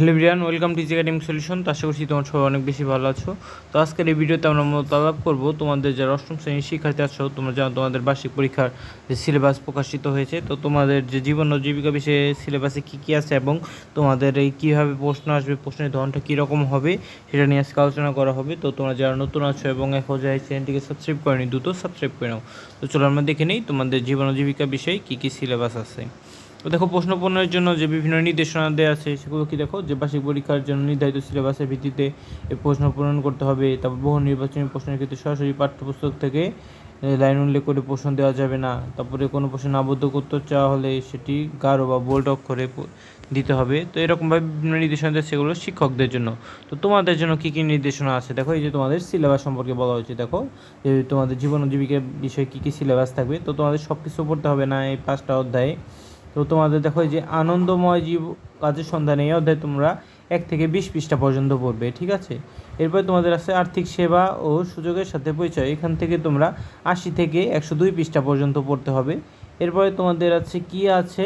Hello Brian welcome to academic solution. তো আশা করছি তোমার সবাই অনেক বেশি ভালো আছো। তো আজকের এই ভিডিওতে আমরা মূলত আলাপ করব তোমাদের যারা অষ্টম শ্রেণির শিক্ষার্থী আছো, তোমরা জানো তোমাদের বার্ষিক পরীক্ষার যে সিলেবাস প্রকাশিত হয়েছে। তো তোমাদের যে জীবন ও জীবিকা বিষয়ে সিলেবাসে কী কী আছে এবং তোমাদের এই কীভাবে প্রশ্ন আসবে, প্রশ্নের ধরনটা কীরকম হবে, সেটা নিয়ে আজকে আলোচনা করা হবে। তো তোমরা যারা নতুন আছো এবং এখন যাই চ্যানেলটিকে সাবস্ক্রাইব করেনি, দ্রুত সাবস্ক্রাইব করে নাও। তো চলো আমরা দেখে নিই তোমাদের জীবন ও জীবিকা বিষয়ে কী কী সিলেবাস আছে। তো দেখো, প্রশ্ন পূরণের জন্য যে বিভিন্ন নির্দেশনা দেওয়া আছে, সেগুলো কি দেখো? যে বার্ষিক পরীক্ষার জন্য নির্ধারিত সিলেবাসের ভিত্তিতে এই প্রশ্ন পূরণ করতে হবে। তারপর বহু নির্বাচনী প্রশ্নের ক্ষেত্রে সরাসরি পাঠ্যপুস্তক থেকে লাইন উল্লেখ করে প্রশ্ন দেওয়া যাবে না। তারপরে কোনো প্রশ্ন আবদ্ধ করতে চাওয়া হলে সেটি গাঢ় বা বোল্ড অক্ষরে দিতে হবে। তো এরকমভাবে বিভিন্ন নির্দেশনা দেয় সেগুলো শিক্ষকদের জন্য। তো তোমাদের জন্য কী কী নির্দেশনা আছে? দেখো, এই যে তোমাদের সিলেবাস সম্পর্কে বলা হয়েছে, দেখো। যে তোমাদের জীবন ও জীবিকা বিষয়ে কী কী সিলেবাস থাকবে? তো তোমাদের সব কিছু পড়তে হবে না এই পাঁচটা অধ্যায়ে। তো তোমাদের দেখো যে আনন্দময় জীব কাজের সন্ধানে এই অধ্যায়ে তোমরা এক থেকে বিশ পৃষ্ঠা পর্যন্ত পড়বে, ঠিক আছে? এরপর তোমাদের আছে আর্থিক সেবা ও সুযোগের সাথে পরিচয়। এখান থেকে তোমরা আশি থেকে একশো দুই পৃষ্ঠা পর্যন্ত পড়তে হবে। এরপরে তোমাদের আছে কি আছে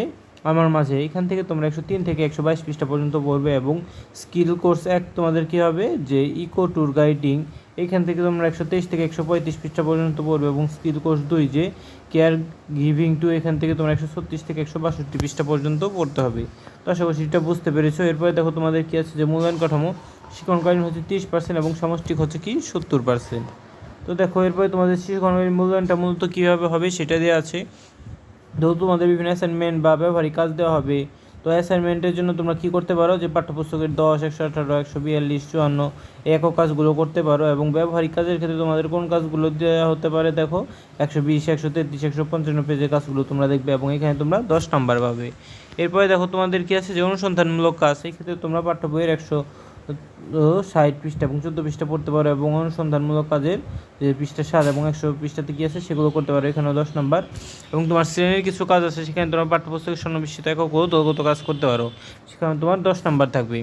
আমার মাঝে? এখান থেকে তোমরা একশো তিন থেকে একশো বাইশ পৃষ্ঠা পর্যন্ত পড়বে এবং স্কিল কোর্স এক তোমাদের কী হবে? যে ইকো ট্যুর গাইডিং। এখান থেকে তোমরা একশো তেইশ থেকে একশো পঁয়ত্রিশ পৃষ্ঠা পর্যন্ত পড়বে এবং স্কিল কোর্স দুই যে কেয়ার গিভিং টু এখান থেকে তোমার একশো ছত্রিশ থেকে একশো বাষট্টি পৃষ্ঠা পর্যন্ত পড়তে হবে। তো আশা করছি এটা বুঝতে পেরেছ। এরপরে দেখো তোমাদের কী আছে যে মূল্যায়ন কাঠামো শিক্ষণকালীন হচ্ছে তিরিশ পার্সেন্ট এবং সমষ্টিক হচ্ছে কি সত্তর পার্সেন্ট তো দেখো এরপরে তোমাদের শিক্ষণকালীন মূল্যায়নটা মূলত কীভাবে হবে সেটা দেওয়া আছে। যেহেতু তোমাদের বিভিন্ন অ্যাসাইনমেন্ট বা ব্যবহারিক কাজ দেওয়া হবে তো অ্যাসাইনমেন্টের জন্য তোমরা কি করতে পারো? যে পাঠ্যপুস্তকের দশ, একশো আঠারো, একশো বিয়াল্লিশ, চুয়ান্ন একক কাজগুলো করতে পারো এবং ব্যবহারিক কাজের ক্ষেত্রে তোমাদের কোন কাজগুলো দেওয়া হতে পারে দেখো? একশো বিশ, একশো তেত্রিশ, একশো পঞ্চান্ন পেজের কাজগুলো তোমরা দেখবে এবং এখানে তোমরা দশ নাম্বার পাবে। এরপরে দেখো তোমাদের কি আছে? যে অনুসন্ধানমূলক কাজ, সেই ক্ষেত্রে তোমরা পাঠ্য বইয়ের একশো ষাট পৃষ্ঠা এবং চোদ্দ পৃষ্ঠা পড়তে পারো এবং অনুসন্ধানমূলক কাজের যে পৃষ্ঠা সাত এবং একশো পৃষ্ঠাতে কী আছে সেগুলো করতে পারো, এখানেও দশ নম্বর। এবং তোমার শ্রেণির কিছু কাজ আছে, সেখানে তোমার পাঠ্যপুস্তকের সন্নিবেশিত একক ও দলগত কাজ করতে পারো, সেখানে তোমার দশ নম্বর থাকবে।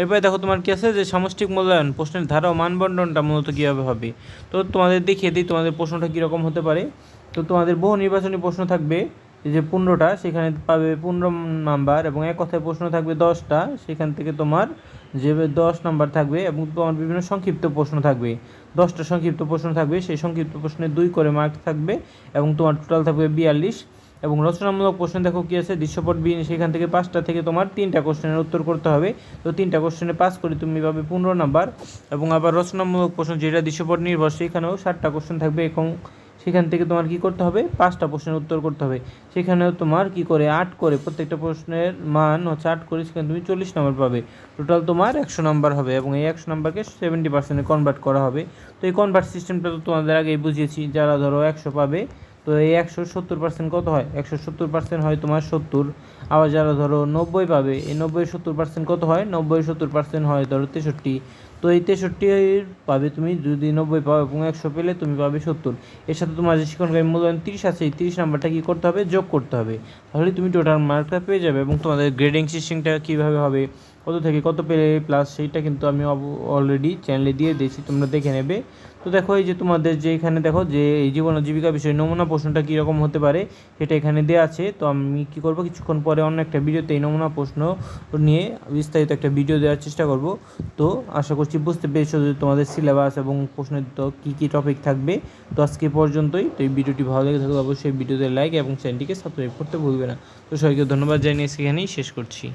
এরপরে দেখো তোমার কী আছে যে সামষ্টিক মূল্যায়ন, প্রশ্নের ধারা ও মানবন্টনটা মূলত কীভাবে হবে? তো তোমাদের দেখিয়ে দিই তোমাদের প্রশ্নটা কীরকম হতে পারে। তো তোমাদের বহু নির্বাচনী প্রশ্ন থাকবে এই যে পনেরোটা, সেখানে পাবে পনেরো নাম্বার এবং এক কথায় প্রশ্ন থাকবে দশটা। সেখান থেকে তোমার যে দশ নাম্বার থাকবে এবং তোমার বিভিন্ন সংক্ষিপ্ত প্রশ্ন থাকবে। দশটা সংক্ষিপ্ত প্রশ্ন থাকবে, সেই সংক্ষিপ্ত প্রশ্নে দুই করে মার্ক থাকবে এবং তোমার টোটাল থাকবে বিয়াল্লিশ। এবং রচনামূলক প্রশ্ন দেখো কী আছে, দৃশ্যপট বি সেখান থেকে পাঁচটা থেকে তোমার তিনটা কোশ্চেনের উত্তর করতে হবে। তো তিনটা কোশ্চেনে পাস করে তুমি পাবে পনেরো নাম্বার। এবং আবার রচনামূলক প্রশ্ন, যেটা দৃশ্যপট নির্ভর, সেখানেও ষাটটা কোশ্চেন থাকবে এবং সেখান থেকে তোমার কি করতে হবে? পাঁচটা প্রশ্নের উত্তর করতে হবে। সেখানে তোমার কি করে? আট করে। প্রত্যেকটা প্রশ্নের মান হচ্ছে আট করে, সেখানে তুমি চল্লিশ নম্বর পাবে। টোটাল তোমার একশো নম্বর হবে এবং এই একশো নম্বরকে সেভেন্টি পার্সেন্টে কনভার্ট করা হবে। তো এই কনভার্ট সিস্টেমটা তো তোমাদের আগেই বুঝিয়েছি। যারা ধরো একশো পাবে তো এই একশো সত্তর পার্সেন্ট কত হয়? একশো সত্তর পার্সেন্ট হয় তোমার সত্তর। আবার যারা ধরো নব্বই পাবে, এই নব্বই সত্তর পার্সেন্ট কত হয়? নব্বই সত্তর পার্সেন্ট হয় ধরো তেষট্টি। তো এই তেষট্টি পাবে তুমি, যদি নব্বই পাও এবং একশো পেলে তুমি পাবে সত্তর। এর সাথে তোমার যে শিক্ষণকারী মূল্যায়ন তিরিশ আছে, এই তিরিশ নাম্বারটা কী করতে হবে? যোগ করতে হবে। তাহলে তুমি টোটাল মার্কটা পেয়ে যাবে এবং তোমাদের গ্রেডিং সিস্টেমটা কীভাবে হবে? কত থেকে কত পেলে প্লাস সেইটা কিন্তু আমি অলরেডি চ্যানেলে দিয়ে দিয়েছি, তোমরা দেখে নেবে। তো দেখো এই যে তোমাদের যে এখানে দেখো যে এই জীবন জীবিকা বিষয়ে নমুনা প্রশ্নটা কীরকম হতে পারে, সেটা এখানে দেওয়া আছে। তো আমি কী করব, কিছুক্ষণ পরে অন্য একটা ভিডিওতে এই নমুনা প্রশ্ন নিয়ে বিস্তারিত একটা ভিডিও দেওয়ার চেষ্টা করব। তো আশা করছি বুঝতে পেরেছ যে তোমাদের সিলেবাস এবং প্রশ্নের তো কী কী টপিক থাকবে। তো আজকে পর্যন্তই। তো এই ভিডিওটি ভালো লেগে থাকলে অবশ্যই ভিডিওতে লাইক এবং চ্যানেলটিকে সাবস্ক্রাইব করতে ভুলবে না। তো সবাইকে ধন্যবাদ জানিয়ে সেখানেই শেষ করছি।